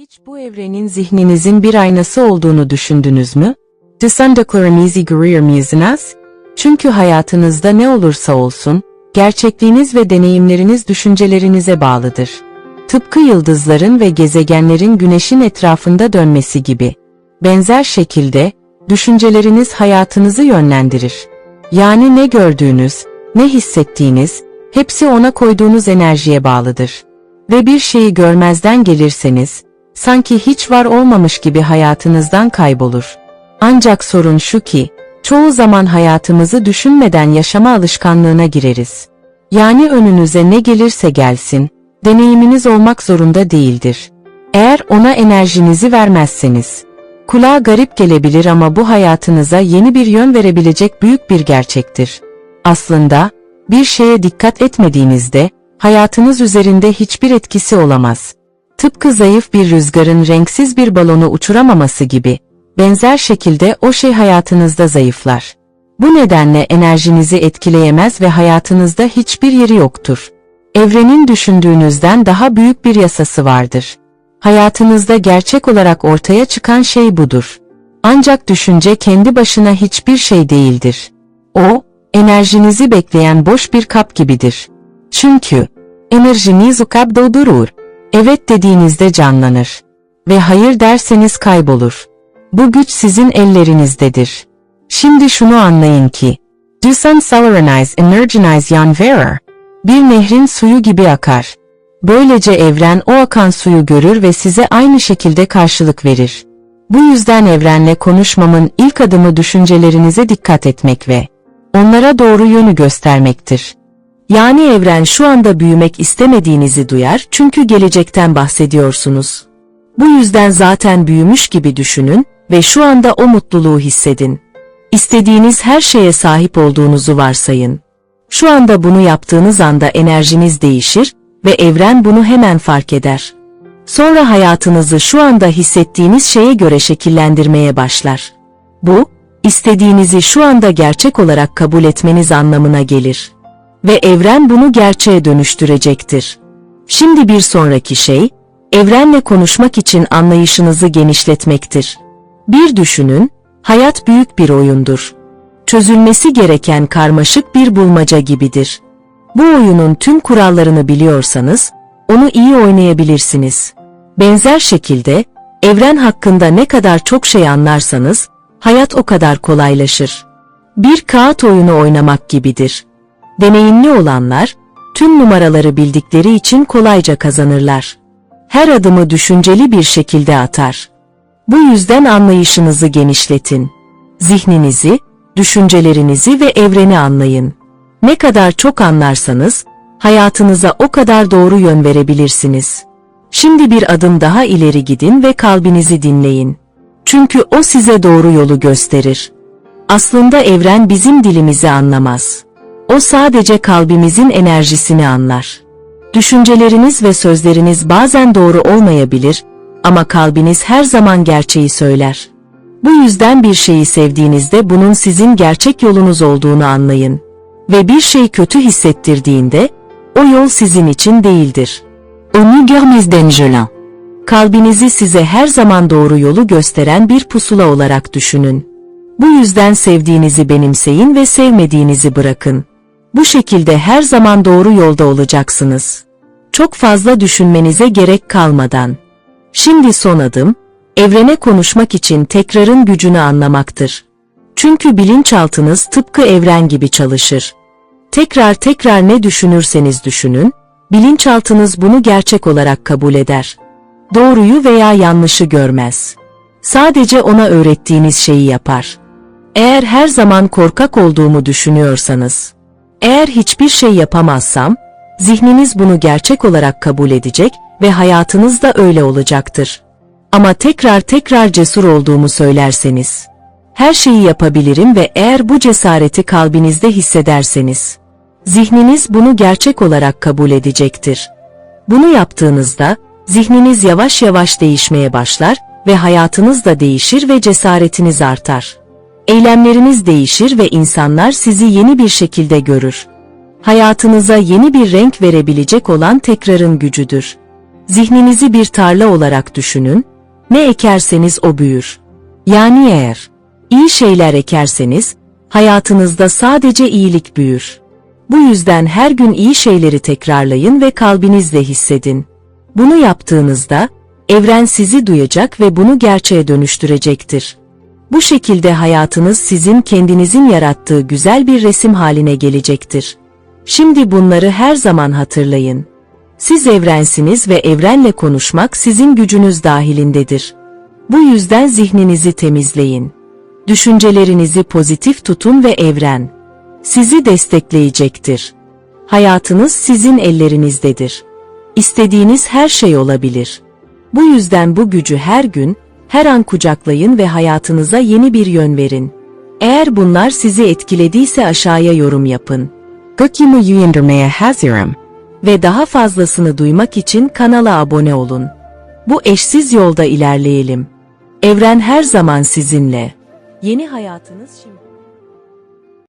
Hiç bu evrenin zihninizin bir aynası olduğunu düşündünüz mü? Düşündüklerinizi görüyor musunuz? Çünkü hayatınızda ne olursa olsun, gerçekliğiniz ve deneyimleriniz düşüncelerinize bağlıdır. Tıpkı yıldızların ve gezegenlerin güneşin etrafında dönmesi gibi. Benzer şekilde, düşünceleriniz hayatınızı yönlendirir. Yani ne gördüğünüz, ne hissettiğiniz, hepsi ona koyduğunuz enerjiye bağlıdır. Ve bir şeyi görmezden gelirseniz, sanki hiç var olmamış gibi hayatınızdan kaybolur. Ancak sorun şu ki, çoğu zaman hayatımızı düşünmeden yaşama alışkanlığına gireriz. Yani önünüze ne gelirse gelsin, deneyiminiz olmak zorunda değildir. Eğer ona enerjinizi vermezseniz, kulağa garip gelebilir ama bu hayatınıza yeni bir yön verebilecek büyük bir gerçektir. Aslında, bir şeye dikkat etmediğinizde, hayatınız üzerinde hiçbir etkisi olamaz. Tıpkı zayıf bir rüzgarın renksiz bir balonu uçuramaması gibi, benzer şekilde o şey hayatınızda zayıflar. Bu nedenle enerjinizi etkileyemez ve hayatınızda hiçbir yeri yoktur. Evrenin düşündüğünüzden daha büyük bir yasası vardır. Hayatınızda gerçek olarak ortaya çıkan şey budur. Ancak düşünce kendi başına hiçbir şey değildir. O, enerjinizi bekleyen boş bir kap gibidir. Çünkü, enerjiniz o kapta durur. Evet dediğinizde canlanır. Ve hayır derseniz kaybolur. Bu güç sizin ellerinizdedir. Şimdi şunu anlayın ki, Dusan Salaranize Energize Yan Verer, bir nehrin suyu gibi akar. Böylece evren o akan suyu görür ve size aynı şekilde karşılık verir. Bu yüzden evrenle konuşmamın ilk adımı düşüncelerinize dikkat etmek ve onlara doğru yönü göstermektir. Yani evren şu anda büyümek istemediğinizi duyar çünkü gelecekten bahsediyorsunuz. Bu yüzden zaten büyümüş gibi düşünün ve şu anda o mutluluğu hissedin. İstediğiniz her şeye sahip olduğunuzu varsayın. Şu anda bunu yaptığınız anda enerjiniz değişir ve evren bunu hemen fark eder. Sonra hayatınızı şu anda hissettiğiniz şeye göre şekillendirmeye başlar. Bu, istediğinizi şu anda gerçek olarak kabul etmeniz anlamına gelir. Ve evren bunu gerçeğe dönüştürecektir. Şimdi bir sonraki şey, evrenle konuşmak için anlayışınızı genişletmektir. Bir düşünün, hayat büyük bir oyundur. Çözülmesi gereken karmaşık bir bulmaca gibidir. Bu oyunun tüm kurallarını biliyorsanız, onu iyi oynayabilirsiniz. Benzer şekilde, evren hakkında ne kadar çok şey anlarsanız, hayat o kadar kolaylaşır. Bir kağıt oyunu oynamak gibidir. Deneyimli olanlar, tüm numaraları bildikleri için kolayca kazanırlar. Her adımı düşünceli bir şekilde atar. Bu yüzden anlayışınızı genişletin. Zihninizi, düşüncelerinizi ve evreni anlayın. Ne kadar çok anlarsanız, hayatınıza o kadar doğru yön verebilirsiniz. Şimdi bir adım daha ileri gidin ve kalbinizi dinleyin. Çünkü o size doğru yolu gösterir. Aslında evren bizim dilimizi anlamaz. O sadece kalbimizin enerjisini anlar. Düşünceleriniz ve sözleriniz bazen doğru olmayabilir ama kalbiniz her zaman gerçeği söyler. Bu yüzden bir şeyi sevdiğinizde bunun sizin gerçek yolunuz olduğunu anlayın. Ve bir şey kötü hissettirdiğinde, o yol sizin için değildir. Onu görmezden jelin. Kalbinizi size her zaman doğru yolu gösteren bir pusula olarak düşünün. Bu yüzden sevdiğinizi benimseyin ve sevmediğinizi bırakın. Bu şekilde her zaman doğru yolda olacaksınız. Çok fazla düşünmenize gerek kalmadan. Şimdi son adım, evrene konuşmak için tekrarın gücünü anlamaktır. Çünkü bilinçaltınız tıpkı evren gibi çalışır. Tekrar tekrar ne düşünürseniz düşünün, bilinçaltınız bunu gerçek olarak kabul eder. Doğruyu veya yanlışı görmez. Sadece ona öğrettiğiniz şeyi yapar. Eğer her zaman korkak olduğumu düşünüyorsanız, eğer hiçbir şey yapamazsam, zihniniz bunu gerçek olarak kabul edecek ve hayatınız da öyle olacaktır. Ama tekrar tekrar cesur olduğumu söylerseniz, her şeyi yapabilirim ve eğer bu cesareti kalbinizde hissederseniz, zihniniz bunu gerçek olarak kabul edecektir. Bunu yaptığınızda, zihniniz yavaş yavaş değişmeye başlar ve hayatınız da değişir ve cesaretiniz artar. Eylemleriniz değişir ve insanlar sizi yeni bir şekilde görür. Hayatınıza yeni bir renk verebilecek olan tekrarın gücüdür. Zihninizi bir tarla olarak düşünün, ne ekerseniz o büyür. Yani eğer iyi şeyler ekerseniz, hayatınızda sadece iyilik büyür. Bu yüzden her gün iyi şeyleri tekrarlayın ve kalbinizle hissedin. Bunu yaptığınızda, evren sizi duyacak ve bunu gerçeğe dönüştürecektir. Bu şekilde hayatınız sizin kendinizin yarattığı güzel bir resim haline gelecektir. Şimdi bunları her zaman hatırlayın. Siz evrensiniz ve evrenle konuşmak sizin gücünüz dahilindedir. Bu yüzden zihninizi temizleyin. Düşüncelerinizi pozitif tutun ve evren sizi destekleyecektir. Hayatınız sizin ellerinizdedir. İstediğiniz her şey olabilir. Bu yüzden bu gücü her gün, her an kucaklayın ve hayatınıza yeni bir yön verin. Eğer bunlar sizi etkilediyse aşağıya yorum yapın. Gökyümü yüyendirmeye hazırım. Ve daha fazlasını duymak için kanala abone olun. Bu eşsiz yolda ilerleyelim. Evren her zaman sizinle. Yeni hayatınız şimdi.